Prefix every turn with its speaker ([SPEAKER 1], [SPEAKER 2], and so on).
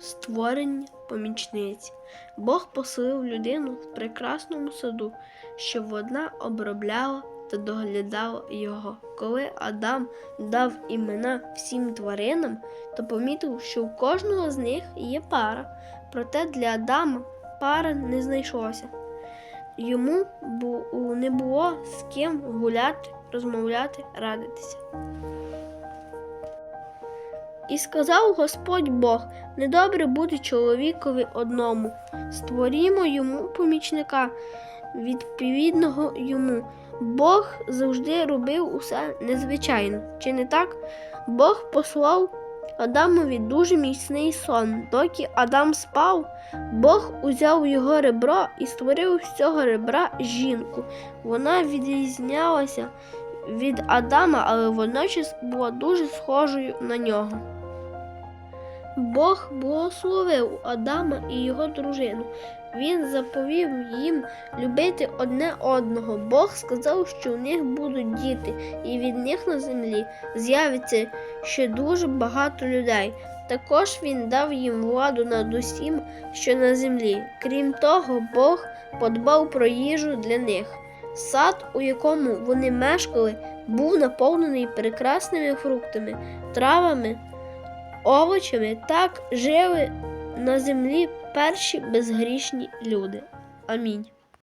[SPEAKER 1] Створення помічниці. Бог поселив людину в прекрасному саду, щоб вона обробляла та доглядала його. Коли Адам дав імена всім тваринам, то помітив, що у кожного з них є пара. Проте для Адама пара не знайшлося. Йому не було з ким гуляти, розмовляти, радитися. І сказав Господь Бог: недобре бути чоловікові одному. Створімо йому помічника, відповідного йому. Бог завжди робив усе незвичайно. Чи не так? Бог послав Адамові дуже міцний сон. Доки Адам спав, Бог узяв його ребро і створив з цього ребра жінку. Вона відрізнялася від Адама, але водночас була дуже схожою на нього. Бог благословив Адама і його дружину. Він заповів їм любити одне одного. Бог сказав, що у них будуть діти, і від них на землі з'явиться ще дуже багато людей. Також він дав їм владу над усім, що на землі. Крім того, Бог подбав про їжу для них. Сад, у якому вони мешкали, був наповнений прекрасними фруктами, травами, овочами. Так жили на землі перші безгрішні люди. Амінь.